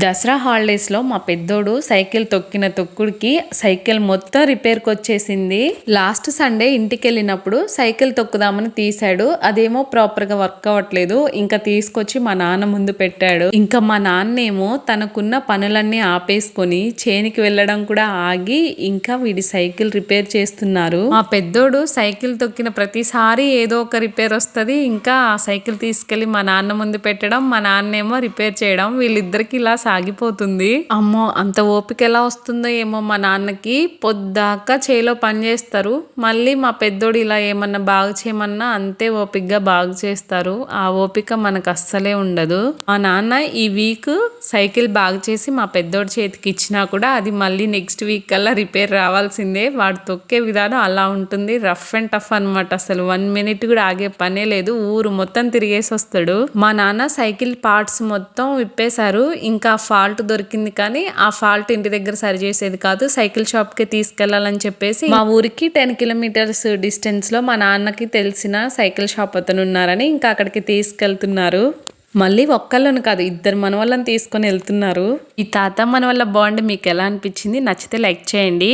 దసరా హాలిడేస్లో మా పెద్దోడు సైకిల్ తొక్కిన తొక్కుడికి సైకిల్ మొత్తం రిపేర్కి వచ్చేసింది లాస్ట్ సండే ఇంటికి వెళ్ళినప్పుడు సైకిల్ తొక్కుదామని తీశాడు. అదేమో ప్రాపర్గా వర్క్ అవ్వట్లేదు. ఇంకా తీసుకొచ్చి మా నాన్న ముందు పెట్టాడు. ఇంకా మా నాన్నేమో తనకున్న పనులన్నీ ఆపేసుకొని చేనికి వెళ్ళడం కూడా ఆగి ఇంకా వీడి సైకిల్ రిపేర్ చేస్తున్నారు. మా పెద్దోడు సైకిల్ తొక్కిన ప్రతిసారి ఏదో ఒక రిపేర్ వస్తుంది. ఇంకా ఆ సైకిల్ తీసుకెళ్ళి మా నాన్న ముందు పెట్టడం మా నాన్నేమో రిపేర్ చేయడం వీళ్ళిద్దరికి ఇలా సాగిపోతుంది. అమ్మో అంత ఓపిక ఎలా వస్తుందో ఏమో మా నాన్నకి. పొద్దాక చేలో పని చేస్తారు. మళ్ళీ మా పెద్దోడు ఇలా ఏమన్నా బాగు చేయమన్నా అంతే ఓపికగా బాగు చేస్తారు. ఆ ఓపిక మనకు అస్సలే ఉండదు. మా నాన్న ఈ వీక్ సైకిల్ బాగు చేసి మా పెద్దోడి చేతికి ఇచ్చినా కూడా అది మళ్ళీ నెక్స్ట్ వీక్ కల్లా రిపేర్ రావాల్సిందే. వాడు తొక్కే విధానం అలా ఉంటుంది. రఫ్ అండ్ టఫ్ అనమాట అసలు. వన్ మినిట్ కూడా ఆగే పనే లేదు. ఊరు మొత్తం తిరిగేసి వస్తాడు. మా నాన్న సైకిల్ పార్ట్స్ మొత్తం విప్పేశారు. ఇంకా ఆ ఫాల్ట్ దొరికింది కానీ ఆ ఫాల్ట్ ఇంటి దగ్గర సరి చేసేది కాదు. సైకిల్ షాప్కి తీసుకెళ్ళాలని చెప్పేసి మా ఊరికి టెన్ కిలోమీటర్స్ డిస్టెన్స్లో మా నాన్నకి తెలిసిన సైకిల్ షాప్ అతను ఉన్నారని ఇంకా అక్కడికి తీసుకెళ్తున్నారు. మళ్ళీ ఒక్కళ్ళను కాదు ఇద్దరు మన వాళ్ళని తీసుకొని వెళ్తున్నారు. ఈ తాత మన వల్ల బాగుండి మీకు ఎలా అనిపించింది? నచ్చితే లైక్ చేయండి.